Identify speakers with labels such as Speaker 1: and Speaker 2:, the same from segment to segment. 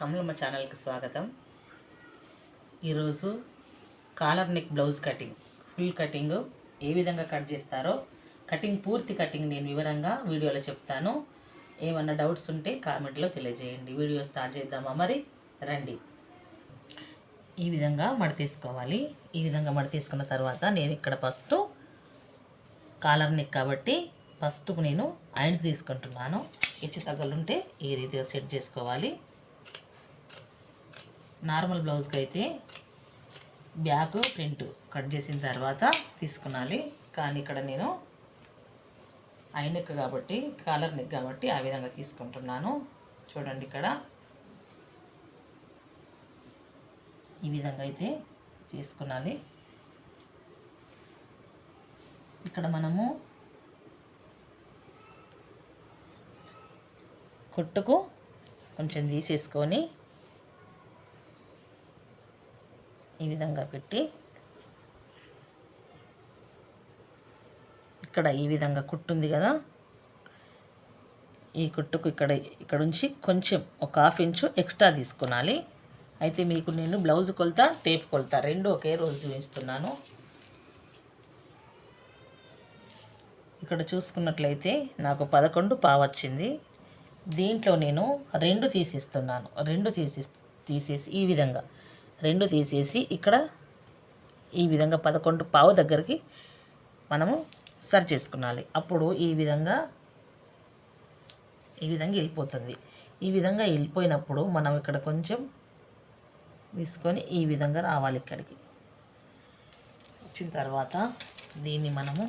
Speaker 1: కమలమ్మ ఛానల్కి స్వాగతం. ఈరోజు collar neck blouse cutting. Full cutting ఏ విధంగా కట్ చేస్తారో కటింగ్ పూర్తి కటింగ్ నేను వివరంగా వీడియోలో చెప్తాను. ఏమన్నా డౌట్స్ ఉంటే కామెంట్లో తెలియజేయండి. వీడియో స్టార్ట్ చేద్దామా మరి? రండి. ఈ విధంగా మడతీసుకోవాలి ఈ విధంగా మడతీసుకున్న తర్వాత నేను ఇక్కడ ఫస్ట్ కాలర్ నెక్ కాబట్టి ఫస్ట్ నేను ఐన్స్ తీసుకుంటున్నాను. ఇచ్చి తగ్గలుంటే ఈ రీతిగా సెట్ చేసుకోవాలి. నార్మల్ బ్లౌజ్కి అయితే బ్యాక్ ప్రింట్ కట్ చేసిన తర్వాత తీసుకునాలి. కానీ ఇక్కడ నేను ఐనెక్ కాబట్టి కాలర్ నెక్ కాబట్టి ఆ విధంగా తీసుకుంటున్నాను. చూడండి ఇక్కడ. ఈ విధంగా అయితే చేసుకునాలి. ఇక్కడ మనము కుట్టుకు కొంచెం తీసేసుకొని ఈ విధంగా పెట్టి ఇక్కడ ఈ విధంగా కుట్టుంది కదా. ఈ కుట్టుకు ఇక్కడ ఇక్కడ నుంచి కొంచెం ఒక హాఫ్ ఇంచు ఎక్స్ట్రా తీసుకునాలి. అయితే మీకు నేను బ్లౌజ్ కొలత టేప్ కొలత రెండు ఒకే రోజు చూపిస్తున్నాను. ఇక్కడ చూసుకున్నట్లయితే నాకు పదకొండు పావచ్చింది. వచ్చింది దీంట్లో నేను రెండు తీసిస్తున్నాను. రెండు తీసి తీసేసి ఈ విధంగా. రెండు తీసేసి ఇక్కడ ఈ విధంగా పదకొండు పావు దగ్గరికి మనము సరి చేసుకున్నాలి అప్పుడు ఈ విధంగా ఈ విధంగా వెళ్ళిపోతుంది. ఈ విధంగా వెళ్ళిపోయినప్పుడు మనం ఇక్కడ కొంచెం తీసుకొని ఈ విధంగా రావాలి ఇక్కడికి. వచ్చిన తర్వాత దీన్ని మనము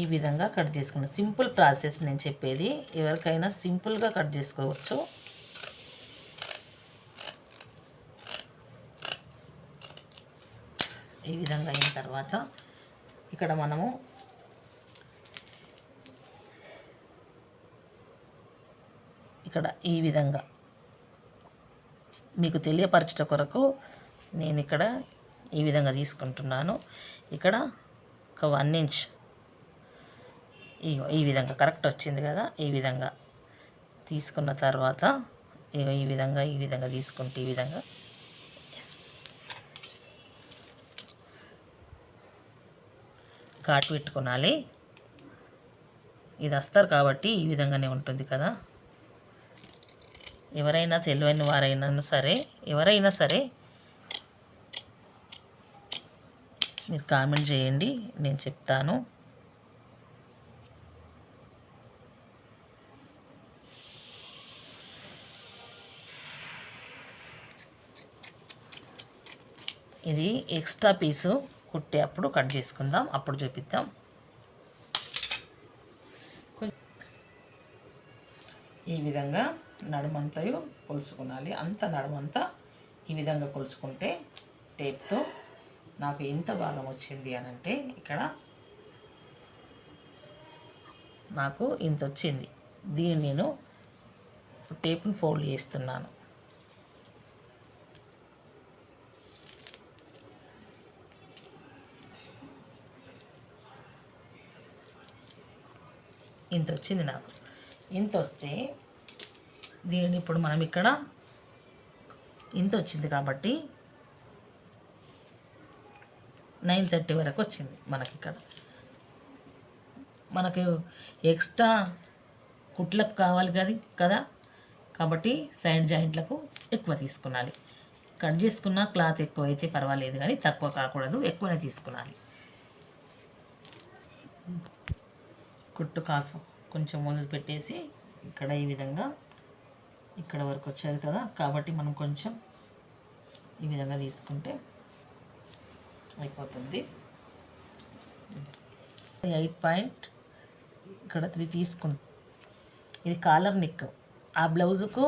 Speaker 1: ఈ విధంగా కట్ చేసుకున్నాం. సింపుల్ ప్రాసెస్ నేను చెప్పేది ఎవరికైనా సింపుల్గా కట్ చేసుకోవచ్చు. ఈ విధంగా అయిన తర్వాత ఇక్కడ మనము ఇక్కడ ఈ విధంగా మీకు తెలియపరచట కొరకు నేను ఇక్కడ ఈ విధంగా తీసుకుంటున్నాను. ఇక్కడ ఒక వన్ ఇంచ్ ఇగో ఈ విధంగా కరెక్ట్ వచ్చింది కదా ఈ విధంగా తీసుకున్న తర్వాత ఇగో ఈ విధంగా ఈ విధంగా తీసుకుంటే ఈ విధంగా ఘాటు పెట్టుకోనాలి. ఇది వస్తారు కాబట్టి ఈ విధంగానే ఉంటుంది కదా. ఎవరైనా తెలియని వారైనా సరే ఎవరైనా సరే మీరు కామెంట్ చేయండి నేను చెప్తాను. ఇది ఎక్స్ట్రా పీసు. కుట్టే అప్పుడు కట్ చేసుకుందాం. అప్పుడు చూపిద్దాం. ఈ విధంగా నడుమంతయు కొలుచుకోవాలి. అంత నడుమంతా ఈ విధంగా కొలుచుకుంటే టేప్తో నాకు ఎంత భాగం వచ్చింది అని అంటే ఇక్కడ నాకు ఇంత వచ్చింది. దీన్ని నేను టేప్ని ఫోల్డ్ చేస్తున్నాను. ఇంత వచ్చింది నాకు. ఇంత వస్తే దీన్ని ఇప్పుడు మనం ఇక్కడ ఇంత వచ్చింది కాబట్టి నైన్ థర్టీ వరకు వచ్చింది మనకి ఇక్కడ మనకు ఎక్స్ట్రా కుట్లకు కావాలి కదా కదా? కాబట్టి సైడ్ జాయింట్లకు ఎక్కువ తీసుకున్నాలి కట్ చేసుకున్న క్లాత్ ఎక్కువ అయితే పర్వాలేదు కానీ తక్కువ కాకూడదు ఎక్కువనే తీసుకున్నాలి కుట్టు కాఫ్ కొంచెం మొదలు పెట్టేసి ఇక్కడ ఈ విధంగా ఇక్కడ వరకు వచ్చేది కదా? కాబట్టి మనం కొంచెం ఈ విధంగా తీసుకుంటే అయిపోతుంది. ఎయిట్ పాయింట్ ఇక్కడ త్రీ తీసుకుంటాం ఇది కాలర్ నెక్. ఆ బ్లౌజుకు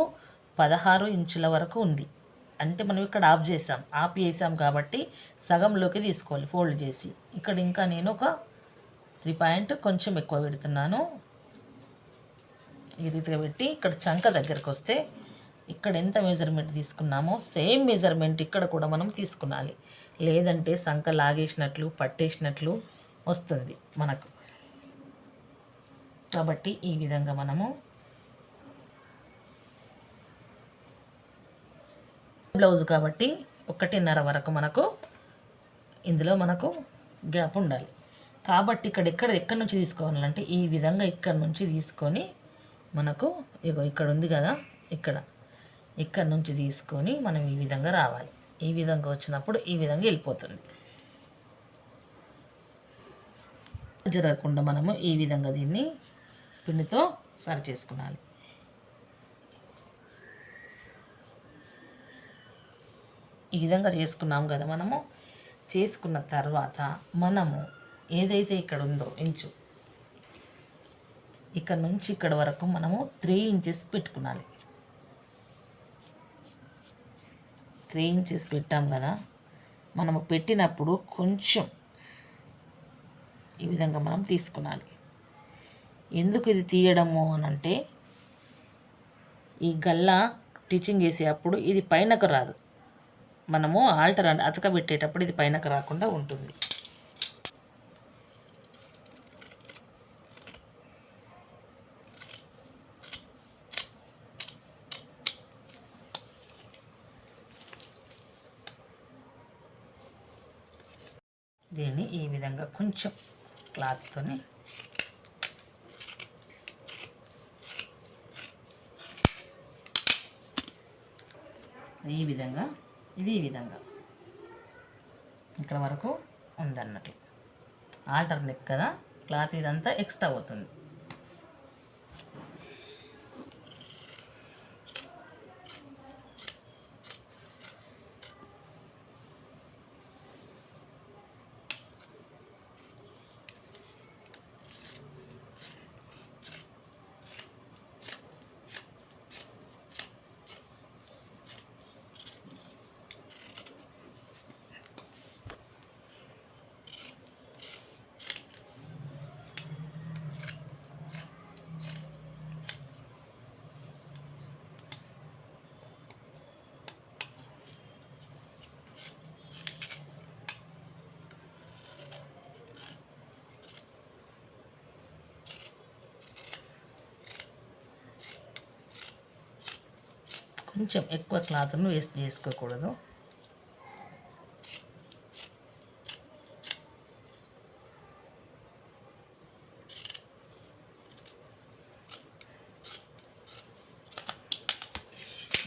Speaker 1: పదహారు ఇంచుల వరకు ఉంది. అంటే మనం ఇక్కడ ఆఫ్ చేసాం. ఆఫ్ చేసాం కాబట్టి సగంలోకి తీసుకోవాలి ఫోల్డ్ చేసి. ఇక్కడ ఇంకా నేను ఒక త్రీ పాయింట్ కొంచెం ఎక్కువ పెడుతున్నాను. ఈ రీతిగా పెట్టి ఇక్కడ చంక దగ్గరకు వస్తే ఇక్కడ ఎంత మెజర్మెంట్ తీసుకున్నామో సేమ్ మెజర్మెంట్ ఇక్కడ కూడా మనం తీసుకునాలి. లేదంటే సంక లాగేసినట్లు పట్టేసినట్లు వస్తుంది మనకు. కాబట్టి ఈ విధంగా మనము బ్లౌజ్ కాబట్టి ఒకటిన్నర వరకు మనకు ఇందులో మనకు గ్యాప్ ఉండాలి. కాబట్టి ఇక్కడ ఎక్కడ ఎక్కడి నుంచి తీసుకోవాలంటే ఈ విధంగా ఇక్కడ నుంచి తీసుకొని మనకు ఇగో ఇక్కడ ఉంది కదా ఇక్కడ. ఇక్కడ నుంచి తీసుకొని మనం ఈ విధంగా రావాలి. ఈ విధంగా వచ్చినప్పుడు ఈ విధంగా వెళ్ళిపోతుంది. జరగకుండా మనము ఈ విధంగా దీన్ని పిండితో సరి చేసుకోవాలి ఈ విధంగా చేసుకున్నాం కదా మనము. చేసుకున్న తర్వాత మనము ఏదైతే ఇక్కడ ఉందో ఇంచు. ఇక్కడ నుంచి ఇక్కడ వరకు మనము త్రీ ఇంచెస్ పెట్టుకోవాలి త్రీ ఇంచెస్ పెట్టాం కదా మనము పెట్టినప్పుడు కొంచెం ఈ విధంగా మనం తీసుకోవాలి ఎందుకు ఇది తీయడము అని అంటే ఈ గల్ల టీచింగ్ చేసేటప్పుడు ఇది పైనకు రాదు. మనము ఆల్టర్ అతక పెట్టేటప్పుడు ఇది పైనకు రాకుండా ఉంటుంది. దీన్ని ఈ విధంగా కొంచెం క్లాత్తోని ఈ విధంగా ఇది ఈ విధంగా. ఇక్కడ వరకు ఉందన్నట్లు. ఆల్టర్నేట్ కదా క్లాత్ ఇదంతా ఎక్స్ట్రా అవుతుంది. కొంచెం ఎక్కువ క్లాత్ను వేస్ట్ చేసుకోకూడదు.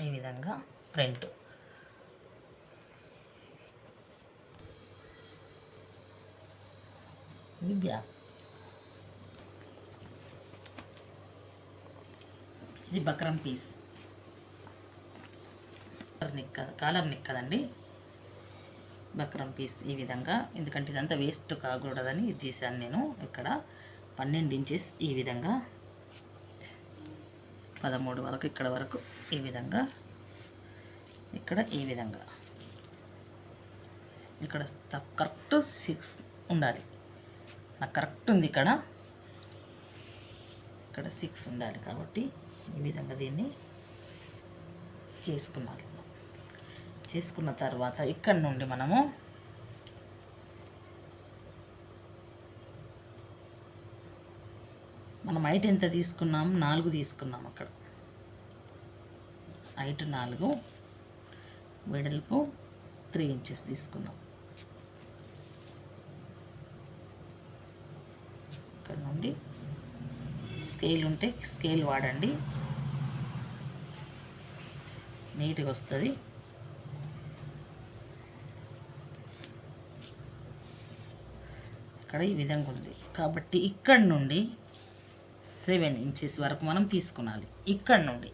Speaker 1: ఈ విధంగా ఫ్రంట్. ఇది బ్యాక్ ఇది బక్రం పీస్. కాలర్ నిక్క కాలర్ నిక్కదండి. బక్రం పీస్ ఈ విధంగా. ఎందుకంటే ఇదంతా వేస్ట్ కాకూడదని తీశాను నేను. ఇక్కడ పన్నెండు ఇంచెస్ ఈ విధంగా. పదమూడు వరకు ఇక్కడ వరకు ఈ విధంగా. ఇక్కడ ఈ విధంగా. ఇక్కడ కరెక్ట్ సిక్స్ ఉండాలి. నాకు కరెక్ట్ ఉంది ఇక్కడ. ఇక్కడ సిక్స్ ఉండాలి కాబట్టి ఈ విధంగా దీన్ని చేసుకున్నాను. చేసుకున్న తర్వాత ఇక్కడ నుండి మనము మనం హైట్ ఎంత తీసుకున్నాం? నాలుగు తీసుకున్నాం అక్కడ. హైట్ నాలుగు వెడల్పు త్రీ ఇంచెస్ తీసుకున్నాం. ఇక్కడ నుండి స్కేల్ ఉంటే స్కేల్ వాడండి. నీట్గా వస్తుంది. ఇక్కడ ఈ విధంగా ఉంది. కాబట్టి ఇక్కడ నుండి సెవెన్ ఇంచెస్ వరకు మనం తీసుకునాలి. ఇక్కడ నుండి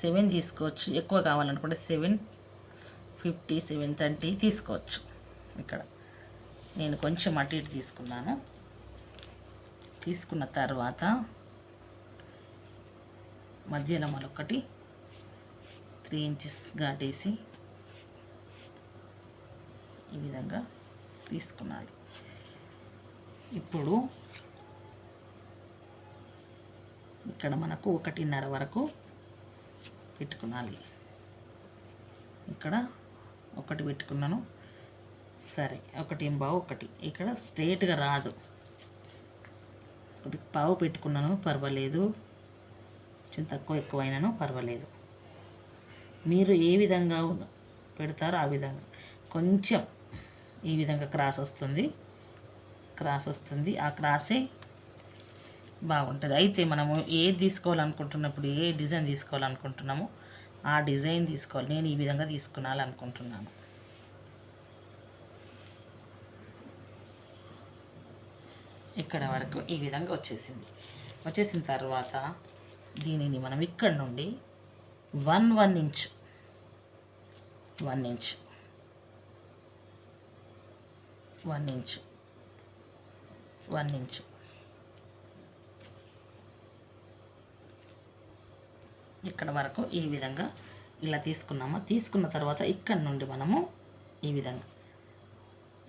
Speaker 1: సెవెన్ తీసుకోవచ్చు. ఎక్కువ కావాలనుకుంటే సెవెన్ ఫిఫ్టీ సెవెన్ థర్టీ తీసుకోవచ్చు. ఇక్కడ నేను కొంచెం అటు ఇటు తీసుకున్నాను. తీసుకున్న తర్వాత మధ్యలో మరొకటి త్రీ ఇంచెస్ ఘాటేసి ఈ విధంగా తీసుకున్నాను. ఇప్పుడు ఇక్కడ మనకు ఒకటిన్నర వరకు పెట్టుకున్నాలి ఇక్కడ ఒకటి పెట్టుకున్నాను. సరే ఒకటి బావు ఒకటి. ఇక్కడ స్ట్రేట్గా రాదు. ఒకటి పావు పెట్టుకున్నాను పర్వాలేదు. కొంచెం తక్కువ ఎక్కువైనాను పర్వాలేదు. మీరు ఏ విధంగా పెడతారో ఆ విధంగా. కొంచెం ఈ విధంగా క్రాస్ వస్తుంది. క్రాస్ వస్తుంది. ఆ క్రాసే బాగుంటుంది. అయితే మనము ఏది తీసుకోవాలనుకుంటున్నప్పుడు ఏ డిజైన్ తీసుకోవాలనుకుంటున్నామో ఆ డిజైన్ తీసుకోవాలి. నేను ఈ విధంగా తీసుకున్నాలనుకుంటున్నాను ఇక్కడ వరకు ఈ విధంగా వచ్చేసింది. వచ్చేసిన తర్వాత దీనిని మనం ఇక్కడ నుండి one one inch one inch one inch. One inch. ఇక్కడ వరకు ఈ విధంగా ఇలా తీసుకున్నాము. తీసుకున్న తర్వాత ఇక్కడ నుండి మనము ఈ విధంగా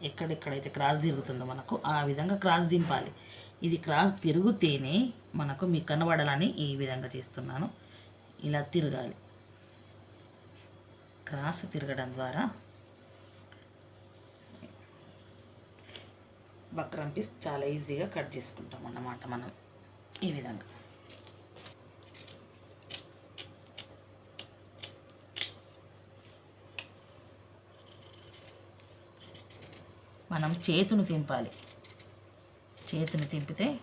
Speaker 1: ఎక్కడెక్కడైతే క్రాస్ తిరుగుతుందో మనకు ఆ విధంగా క్రాస్ దింపాలి. ఇది క్రాస్ తిరుగుతేనే మనకు మీకు కనబడాలని ఈ విధంగా చేస్తున్నాను. ఇలా తిరగాలి. క్రాస్ తిరగడం ద్వారా బక్రం పీస్ చాలా ఈజీగా కట్ చేసుకుంటాం అన్నమాట మనం ఈ విధంగా. మనం చేతును తింపాలి. చేతిని తింపితే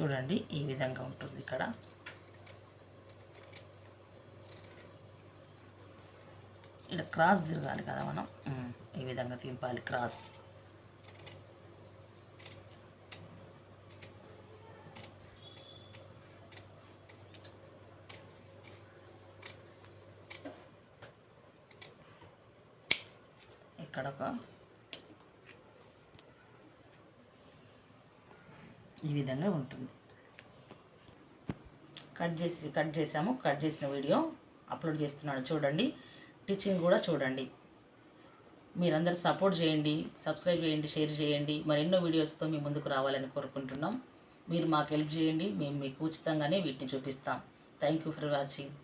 Speaker 1: చూడండి ఈ విధంగా ఉంటుంది ఇక్కడ. ఇక్కడ క్రాస్ తిరగాలి కదా మనం. ఈ విధంగా తింపాలి క్రాస్. ఇక్కడ ఒక ఈ విధంగా ఉంటుంది. కట్ చేసి కట్ చేసాము. కట్ చేసిన వీడియో అప్లోడ్ చేస్తున్నాను చూడండి. టీచింగ్ కూడా చూడండి. మీరందరూ సపోర్ట్ చేయండి. సబ్స్క్రైబ్ చేయండి. షేర్ చేయండి. మరెన్నో వీడియోస్తో మీ ముందుకు రావాలని కోరుకుంటున్నాం. మీరు మాకు హెల్ప్ చేయండి. మేము మీకు ఉచితంగానే వీటిని చూపిస్తాం. Thank you for watching.